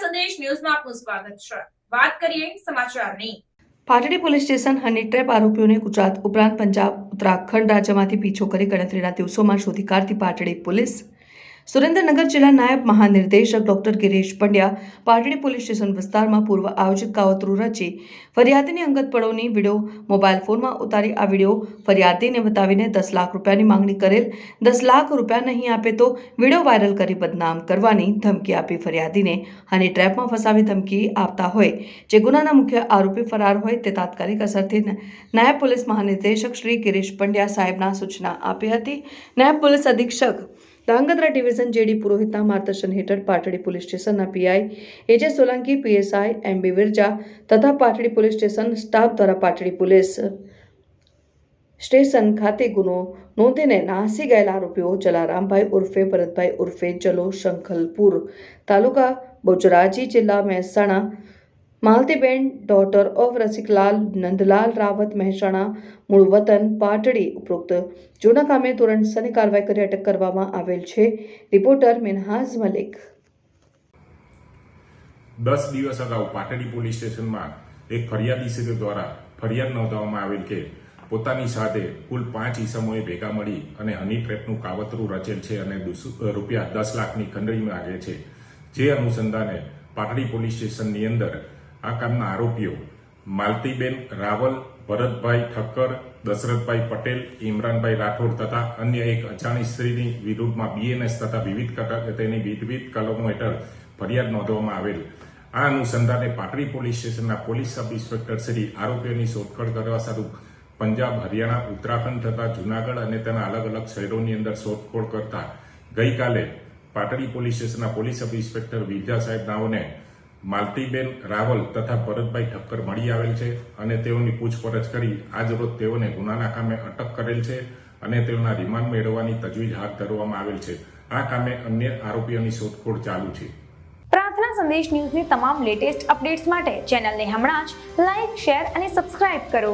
સંદેશ ન્યૂઝમાં આપનું સ્વાગત છે. વાત કરીએ સમાચારની. Patdi police station honey trap આરોપીઓને ગુજરાત ઉપરાંત પંજાબ, ઉત્તરાખંડ રાજ્યમાંથી પીછો કરી ગણતરીના દિવસોમાં શોધી કાઢતી પાટડી પોલીસ સુરેન્દ્રનગર જિલ્લા નાયબ મહાનિર્દેશક doctor Girish Pandya Patdi police station વિસ્તારમાં પૂર્વ આયોજિત કાવતરું રચી ફરિયાદીની અંગત પળોની વીડિયો મોબાઈલ ફોનમાં ઉતારી આ વીડિયો ફરિયાદીને બતાવીને દસ લાખ રૂપિયાની માંગણી કરેલ. દસ લાખ રૂપિયા નહીં આપે તો વીડિયો વાયરલ કરી બદનામ કરવાની ધમકી આપી ફરિયાદીને. હની ટ્રેપમાં ફસાવી ધમકી આપતા હોય. જે ગુનાના મુખ્ય આરોપી ફરાર હોય તે તાત્કાલિક અસરથી નાયબ પોલીસ મહાનિર્દેશક શ્રી ગિરીશ પંડ્યા સાહેબના સૂચના આપી હતી. નાયબ પોલીસ અધિક્ષક ધાંગધ્રા ડિવિઝન જેડી પુરોહિતના માર્ગદર્શન હેઠળ પાટડી પોલીસ સ્ટેશનના PI AJ Solanki, PSI, M B Virja તથા પાટડી પોલીસ સ્ટેશન સ્ટાફ દ્વારા પાટડી પોલીસ સ્ટેશન ખાતે ગુનો નોંધીને નાસી ગયેલા આરોપીઓ જલારામભાઈ ઉર્ફે, ભરતભાઈ ઉર્ફે, જલો, શંખલપુર તાલુકા બોજરાજી જિલ્લા મહેસાણા માલતીબેન ડોટર ઓફ રસિકલાલ, નંદલાલ, રાવત, મહેસાણા, મૂળ વતન, પાટડી ઉપરોક્ત. જૂના કામે ધોરણસરની કાર્યવાહી કરી અટક કરવામાં આવેલ છે. રિપોર્ટર મિનહાઝ મલિક. દસ દિવસ અગાઉ પાટડી પોલીસ સ્ટેશનમાં એક ફરિયાદી સિદ્ધ દ્વારા ફરિયાદ નોંધવામાં આવેલ કે પોતાની સાથે કુલ પાંચ ઈસમોએ ભેગા મળી અને હની ટ્રેપનું કાવતરું રચેલ છે અને રૂપિયા દસ લાખની ખંડણી માગે છે. જે અનુસંધાને પાટડી પોલીસ સ્ટેશનની અંદર આ કામના આરોપીઓ માલતીબેન રાવલ, ભરતભાઈ ઠક્કર, દશરથભાઈ પટેલ, ઇમરાનભાઈ રાઠોડ તથા અન્ય એક અજાણી સ્ત્રીની વિરુદ્ધમાં બીએનએસ તથા વિવિધ તેની વિવિધ કલમો હેઠળ ફરિયાદ નોંધવામાં આવેલ. આ અનુસંધાને પાટડી પોલીસ સ્ટેશનના પોલીસ સબ ઇન્સ્પેક્ટર શ્રી આરોપીઓની શોધખોળ કરવા સારું પંજાબ, હરિયાણા, ઉત્તરાખંડ તથા જુનાગઢ અને તેના અલગ અલગ શહેરોની અંદર શોધખોળ કરતા ગઈકાલે પાટડી પોલીસ સ્ટેશનના પોલીસ સબ ઇન્સ્પેક્ટર વિદ્યા સાહેબ નાઓને માલતીબેન રાવલ તથા ભરતભાઈ ઠક્કર મળી આવેલ છે અને તેઓની પૂછપરછ કરી આજરોજ તેઓને ગુનાના કામે અટક કરેલ છે અને તેઓના રિમાન્ડ મેળવવાની તજવીજ હાથ ધરવામાં આવેલ છે. આ કામે અન્ય આરોપીઓની શોધખોળ ચાલુ છે. પ્રાર્થના સંદેશ ન્યૂઝની તમામ લેટેસ્ટ અપડેટ્સ માટે ચેનલને હમણાં જ લાઈક, શેર અને સબસ્ક્રાઇબ કરો.